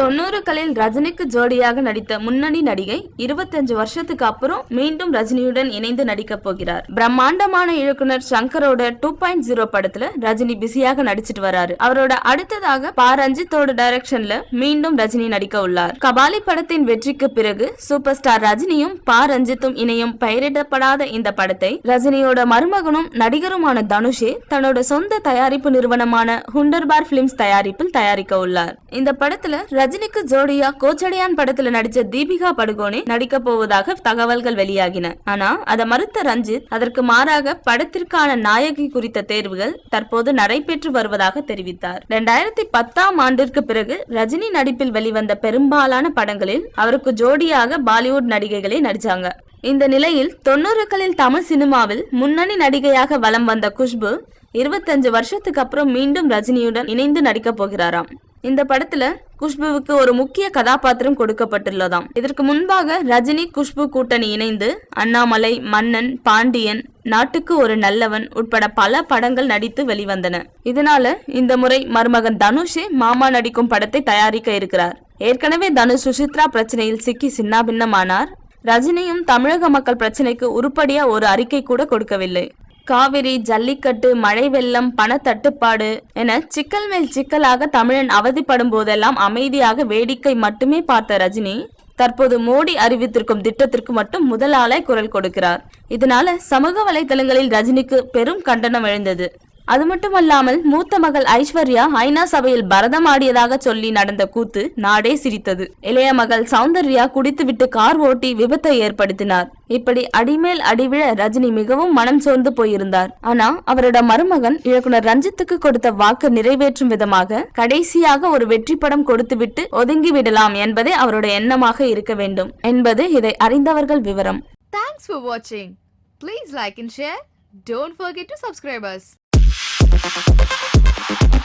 தொண்ணூறுகளில் ரஜினிக்கு ஜோடியாக நடித்த முன்னணி நடிகை இருபத்தஞ்சு வருஷத்துக்கு அப்புறம் மீண்டும் ரஜினியுடன் இணைந்து நடிக்க போகிறார். பிரம்மாண்டமான இயக்குனர் சங்கரோட டூ பாயிண்ட் ஜீரோ படத்துல ரஜினி பிஸியாக நடிச்சிட்டு வராரு. அவரோட அடுத்ததாக பா. ரஞ்சித்தோட டைரக்ஷன்ல மீண்டும் ரஜினி நடிக்க உள்ளார். கபாலி படத்தின் வெற்றிக்கு பிறகு சூப்பர் ஸ்டார் ரஜினியும் பா. ரஞ்சித்தும் இணையும் பெயரிடப்படாத இந்த படத்தை ரஜினியோட மருமகனும் நடிகருமான தனுஷே தன்னோட சொந்த தயாரிப்பு நிறுவனமான ஹுண்டர்பார் பிலிம்ஸ் தயாரிப்பில் தயாரிக்க உள்ளார். இந்த படத்துல ரஜினிக்கு ஜோடியா கோச்சடையான் படத்துல நடிச்ச தீபிகா படுகோனே நடிக்க போவதாக தகவல்கள் வெளியாகின. ஆனா அதை மறுத்த ரஞ்சித் அதற்கு மாறாக படத்திற்கான நாயகி குறித்த தேர்வுகள் தற்போது நடைபெற்று வருவதாக தெரிவித்தார். இரண்டாயிரத்தி பத்தாம் ஆண்டிற்கு பிறகு ரஜினி நடிப்பில் வெளிவந்த பெரும்பாலான படங்களில் அவருக்கு ஜோடியாக பாலிவுட் நடிகைகளே நடிச்சாங்க. இந்த நிலையில் தொண்ணூறுகளில் தமிழ் சினிமாவில் முன்னணி நடிகையாக வலம் வந்த குஷ்பு இருபத்தஞ்சு வருஷத்துக்கு அப்புறம் மீண்டும் ரஜினியுடன் இணைந்து நடிக்கப் போகிறாராம். இந்த படத்துல குஷ்புவுக்கு ஒரு முக்கிய கதாபாத்திரம் கொடுக்கப்பட்டுள்ளதாம். இதற்கு முன்பாக ரஜினி குஷ்பு கூட்டணி இணைந்து அண்ணாமலை மன்னன் பாண்டியன் நாட்டுக்கு ஒரு நல்லவன் உட்பட பல படங்கள் நடித்து வெளிவந்தன. இதனால இந்த முறை மருமகன் தனுஷே மாமா நடிக்கும் படத்தை தயாரிக்க இருக்கிறார். ஏற்கனவே தனுஷ் சுசித்ரா பிரச்சனையில் சிக்கி சின்னாபின்னமானார். ரஜினியும் தமிழக மக்கள் பிரச்சனைக்கு உருப்படியா ஒரு அறிக்கை கூட கொடுக்கவில்லை. காவிரி ஜல்லிக்கட்டு மழை வெள்ளம் பணத்தட்டுப்பாடு என சிக்கல் மேல் சிக்கலாக தமிழன் அவதிப்படும் போதெல்லாம் அமைதியாக வேடிக்கை மட்டுமே பார்த்த ரஜினி தற்போது மோடி அறிவித்திருக்கும் திட்டத்திற்கு மட்டும் முதலாளாய் குரல் கொடுக்கிறார். இதனால சமூக வலைதளங்களில் ரஜினிக்கு பெரும் கண்டனம் எழுந்தது. அது மட்டுமல்லாமல் மூத்த மகள் ஐஸ்வர்யா ஐநா சபையில் பரதம் ஆடியதாக சொல்லி நடந்த கூத்து நாடே சிரித்தது. இளைய மகள் சௌந்தர்யா குடித்துவிட்டு கார் ஓட்டி விபத்தை ஏற்படுத்தினார். இப்படி அடிமேல் அடிவிழ ரஜினி மிகவும் மனம் சோர்ந்து போயிருந்தார். ஆனா அவரோட மருமகன் இயக்குனர் ரஞ்சித்துக்கு கொடுத்த வாக்கு நிறைவேற்றும் விதமாக கடைசியாக ஒரு வெற்றி படம் கொடுத்துவிட்டு ஒதுங்கி விடலாம் என்பதே அவரோட எண்ணமாக இருக்க வேண்டும் என்பது இதை அறிந்தவர்கள் விவரம். தேங்க்ஸ் ஃபார் வாட்சிங் please like and share don't forget to subscribers Thank you.